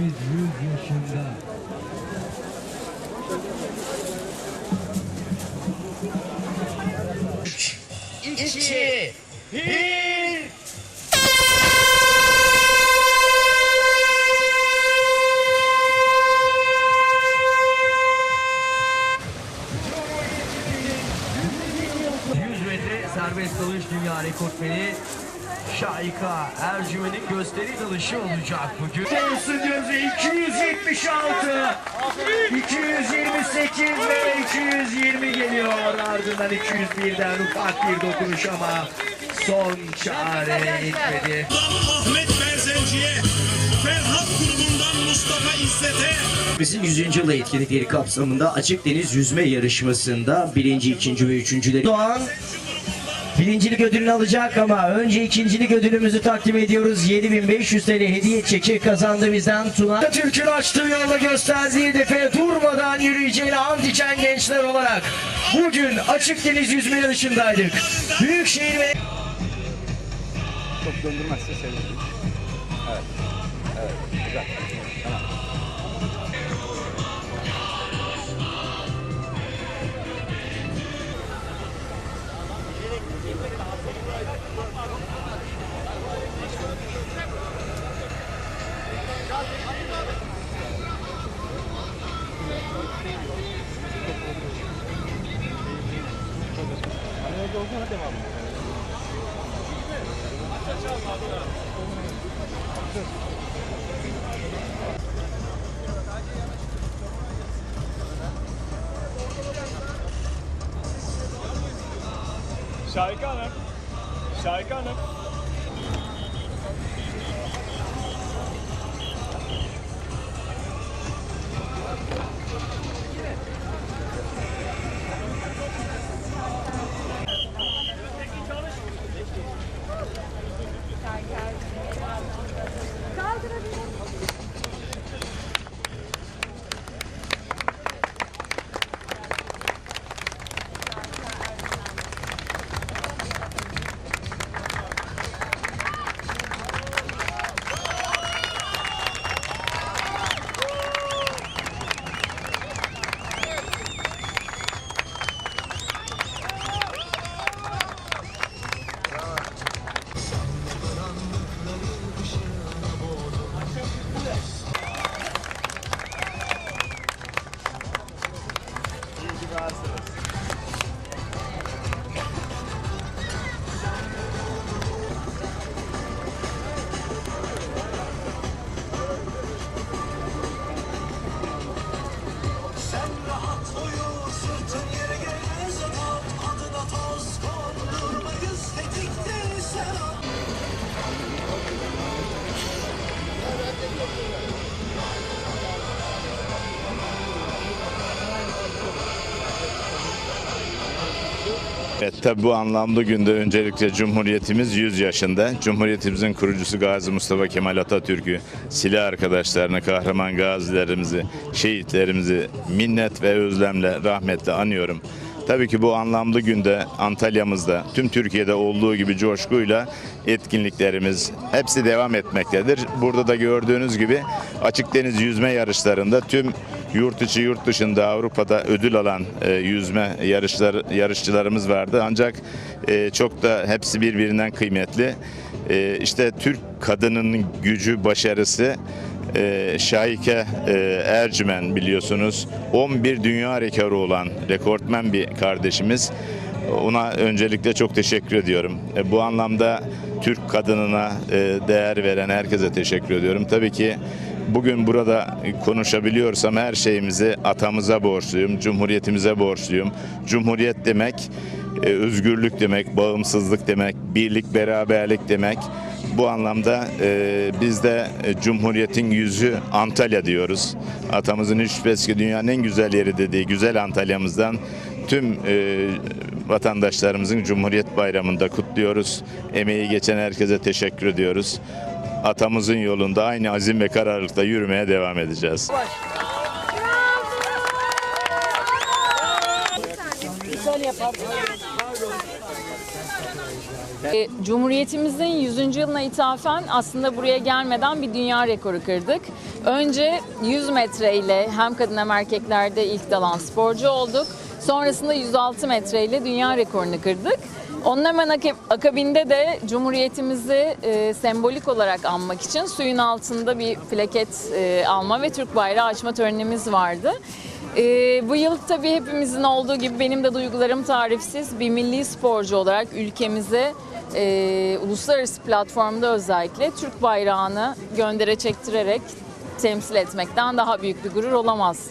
Biz 100 yaşında. İki, bir. ...100 metre serbest dalış dünya rekortmeni Şahika Ercümen'in gösteri dalışı olacak bugün. Stüdyomuza 276, 228 ve 220 geliyor. Ardından 201'den ufak bir dokunuş ama son çare gitmedi. Ahmet Berzenci'ye, Ferhat grubundan Mustafa İzzet'e, Bizim 100. yıl etkinlikleri kapsamında açık deniz yüzme yarışmasında birinci, ikinci ve üçüncüleri Doğan birincilik ödülünü alacak ama önce ikincilik ödülümüzü takdim ediyoruz. 7500 TL hediye çeki kazandı bizden Tuna. Türk'ün açtığı yolla gösterdiği hedefe durmadan yürüyeceğini antiçen gençler olarak bugün açık deniz yüzme yarışındaydık. Büyükşehir ve çok döndürmezse sevinirim. Evet. Evet. Güzel. Tamam. Hani orada olsana devam Şahika Hanım. Şahika Hanım. Evet tabi bu anlamlı günde öncelikle Cumhuriyetimiz 100 yaşında. Cumhuriyetimizin kurucusu Gazi Mustafa Kemal Atatürk'ü, silah arkadaşlarını, kahraman gazilerimizi, şehitlerimizi minnet ve özlemle, rahmetle anıyorum. Tabii ki bu anlamlı günde Antalya'mızda tüm Türkiye'de olduğu gibi coşkuyla etkinliklerimiz hepsi devam etmektedir. Burada da gördüğünüz gibi açık deniz yüzme yarışlarında tüm yurt içi yurt dışında Avrupa'da ödül alan e, yüzme yarışlar yarışçılarımız vardı. Ancak e, çok da hepsi birbirinden kıymetli. E, işte Türk kadının gücü, başarısı e, Şahike e, Ercümen biliyorsunuz 11 dünya rekoru olan rekortmen bir kardeşimiz. Ona öncelikle çok teşekkür ediyorum. E, bu anlamda Türk kadınına e, değer veren herkese teşekkür ediyorum. Tabii ki bugün burada konuşabiliyorsam her şeyimizi atamıza borçluyum, cumhuriyetimize borçluyum. Cumhuriyet demek e, özgürlük demek, bağımsızlık demek, birlik, beraberlik demek. Bu anlamda e, biz de e, Cumhuriyet'in yüzü Antalya diyoruz. Atamızın hiç şüphesiz dünyanın en güzel yeri dediği güzel Antalya'mızdan tüm e, vatandaşlarımızın Cumhuriyet Bayramı'nda kutluyoruz. Emeği geçen herkese teşekkür ediyoruz. Atamızın yolunda aynı azim ve kararlılıkla yürümeye devam edeceğiz. E, Cumhuriyetimizin 100. yılına ithafen aslında buraya gelmeden bir dünya rekoru kırdık. Önce 100 metreyle hem kadın hem erkeklerde ilk dalan sporcu olduk. Sonrasında 106 metreyle dünya rekorunu kırdık. Onun hemen ak- akabinde de Cumhuriyetimizi e, sembolik olarak anmak için suyun altında bir plaket e, alma ve Türk bayrağı açma törenimiz vardı. E, bu yıl tabii hepimizin olduğu gibi benim de duygularım tarifsiz. Bir milli sporcu olarak ülkemize e, uluslararası platformda özellikle Türk bayrağını göndere çektirerek temsil etmekten daha büyük bir gurur olamaz.